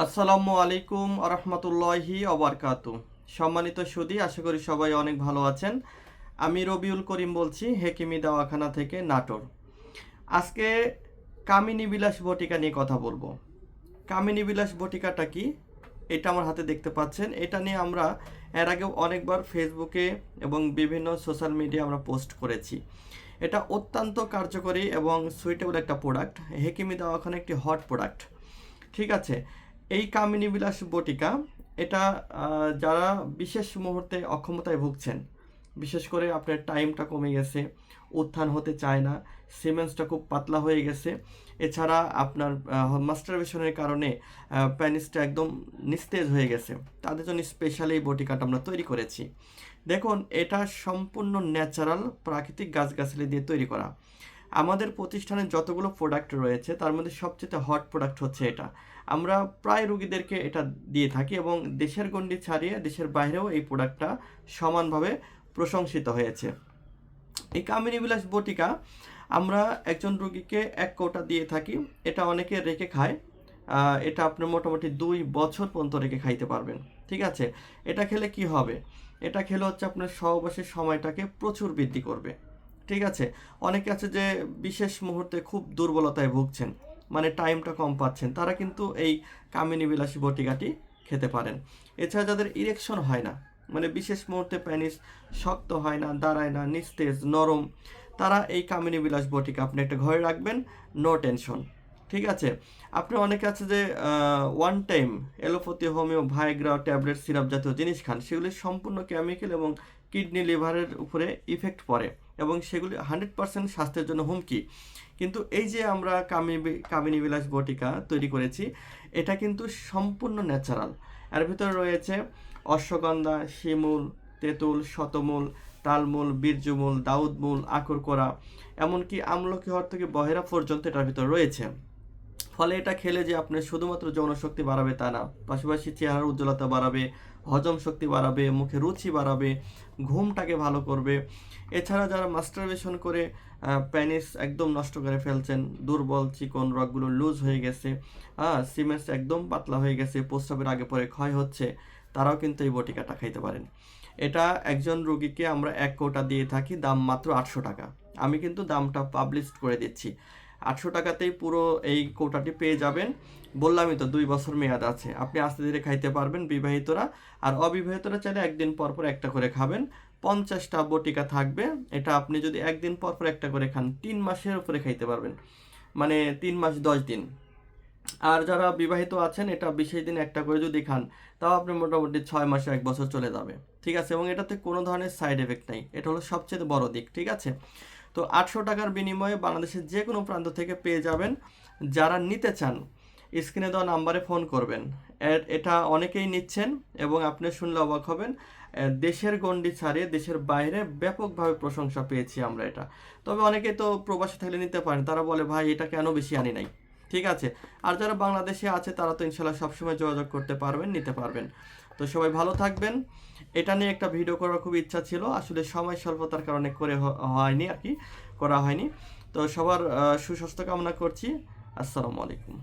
আসসালামু আলাইকুম আরহামতুল্লাহি অবরকাত সম্মানিত সুদী, আশা করি সবাই অনেক ভালো আছেন। আমি রবিউল করিম বলছি, হেকিমি দাওয়াখানা থেকে নাটোর। আজকে কামিনী বিলাস বটিকা নিয়ে কথা বলব। কামিনী বিলাস বটিকাটা কি? এটা আমার হাতে দেখতে পাচ্ছেন। এটা নিয়ে আমরা এর আগেও অনেকবার ফেসবুকে এবং বিভিন্ন সোশ্যাল মিডিয়া আমরা পোস্ট করেছি। এটা অত্যন্ত কার্যকরী এবং সুইটেবল একটা প্রোডাক্ট। হেকিমি দাওয়াখানা একটি হট প্রোডাক্ট। ঠিক আছে? এই কামিনী বিলাস বটিকা, এটা যারা বিশেষ মুহূর্তে অক্ষমতায় ভুগছেন, বিশেষ করে আপনার টাইমটা কমে গেছে, উত্থান হতে চায় না, সিমেন্সটা খুব পাতলা হয়ে গেছে, এছাড়া আপনার মাস্টারবেশনের কারণে প্যানিসটা একদম নিস্তেজ হয়ে গেছে, তাদের জন্য স্পেশালি এই বটিকাটা আমরা তৈরি করেছি। দেখুন, এটা সম্পূর্ণ ন্যাচারাল প্রাকৃতিক গাছগাছালি দিয়ে তৈরি করা। আমাদের প্রতিষ্ঠানের যতগুলো প্রোডাক্ট রয়েছে, তার মধ্যে সবচেয়ে হট প্রোডাক্ট হচ্ছে এটা। আমরা প্রায় রুগীদেরকে এটা দিয়ে থাকি এবং দেশের গণ্ডি ছাড়িয়ে দেশের বাইরেও এই প্রোডাক্টটা সমানভাবে প্রশংসিত হয়েছে। এই কামিনী বিলাস বটিকা, আমরা একজন রুগীকে এক কৌটা দিয়ে থাকি, এটা অনেকে রেখে খায় এটা আপনি মোটামুটি দুই বছর পর্যন্ত রেখে খাইতে পারবেন, ঠিক আছে? এটা খেলে কি হবে? এটা খেলে হচ্ছে আপনার সহবাসের সময়টাকে প্রচুর বৃদ্ধি করবে। ঠিক আছে? অনেকে আছে যে বিশেষ মুহূর্তে খুব দুর্বলতায় ভুগছেন মানে টাইমটা কম পাচ্ছেন, তারা কিন্তু এই কামিনী বিলাসী বটিকাটি খেতে পারেন। এছাড়া যাদের ইরেকশন হয় না মানে বিশেষ মুহূর্তে প্যানিস শক্ত হয় না, দাঁড়ায় না, নিস্তেজ, নরম, তারা এই কামিনী বিলাস বটিকা আপনি একটা ঘরে রাখবেন নো টেনশন ঠিক আছে? আপনি অনেকে আছে যে one time allopathy homeo Viagra tablet syrup জাতীয় জিনিস খান, সেগুলি সম্পূর্ণ কেমিক্যাল এবং কিডনি লিভারের উপরে ইফেক্ট পড়ে। এবং সেগুলি হান্ড্রেড পার্সেন্ট স্বাস্থ্যের জন্য হুমকি। কিন্তু এই যে আমরা কামি কামিনী বিলাস বটিকা তৈরি করেছি, এটা কিন্তু সম্পূর্ণ ন্যাচারাল এর ভিতরে রয়েছে অশ্বগন্ধা, শিমুল, তেঁতুল, শতমূল, তালমূল, বীর্যমূল, দাউদমূল আকর করা এমনকি আমলকি হর থেকে বহেরা পর্যন্ত এটার ভিতরে রয়েছে। ফলে এটা খেলে যে আপনার শুধুমাত্র যৌনশক্তি বাড়াবে তা না, পাশাপাশি চেহারার উজ্জ্বলতা বাড়াবে, হজম শক্তি বাড়াবে, মুখে রুচি বাড়াবে, ঘুমটাকে ভালো করবে। এছাড়া যারা মাস্টারবেশন করে প্যানিস একদম নষ্ট করে ফেলছেন, দুর্বল চিকন রগগুলো লুজ হয়ে গেছে হ্যাঁ সিমেন্টস একদম পাতলা হয়ে গেছে, প্রস্রাবের আগে পরে ক্ষয় হচ্ছে, তারাও কিন্তু এই বটিকাটা খাইতে পারেন। এটা একজন রোগীকে আমরা এক কোটা দিয়ে থাকি, দাম মাত্র আটশো টাকা। আমি কিন্তু দামটা পাবলিশ করে দিচ্ছি। আটশো টাকাতেই পুরো এই কোটাটি পেয়ে যাবেন। বললামই তো দুই বছর মেয়াদ আছে। আপনি আস্তে ধীরে খাইতে পারবেন বিবাহিতরা। আর অবিবাহিতরা চাইলে একদিন পর পর একটা করে খাবেন। পঞ্চাশটা বটিকা থাকবে। এটা আপনি যদি একদিন পর পর একটা করে খান, তিন মাসের উপরে খাইতে পারবেন। মানে তিন মাস দশ দিন। আর যারা বিবাহিত আছেন, এটা বিশেষ দিন একটা করে যদি খান, তাও আপনি মোটামুটি ছয় মাসে এক বছর চলে যাবে। ঠিক আছে? এবং এটাতে কোনো ধরনের সাইড এফেক্ট নেই। এটা হলো সবচেয়ে বড় দিক। ঠিক আছে? তো আটশো টাকার বিনিময়ে বাংলাদেশের যে কোনো প্রান্ত থেকে পেয়ে যাবেন যারা নিতে চান, স্ক্রিনে দেওয়া নাম্বারে ফোন করবেন। এটা অনেকেই নিচ্ছেন এবং আপনি শুনলে অবাক হবেন দেশের গণ্ডি ছাড়িয়ে দেশের বাইরে ব্যাপকভাবে প্রশংসা পেয়েছি আমরা এটা। তবে অনেকে তো প্রবাসী থাকলে নিতে পারেন, তারা বলে, ভাই, এটা কেন বেশি আনি নাই? ঠিক আছে। আর যারা বাংলাদেশে আছে, তারা তো ইনশাল্লাহ সবসময় যোগাযোগ করতে পারবেন, নিতে পারবেন। তো সবাই ভালো থাকবেন। এটা নিয়ে একটা ভিডিও করার খুব ইচ্ছা ছিল। আসলে সময় স্বল্পতার কারণে করে হয়নি আর কি, করা হয়নি। তো সবার সুস্বাস্থ্য কামনা করছি। আসসালামু আলাইকুম।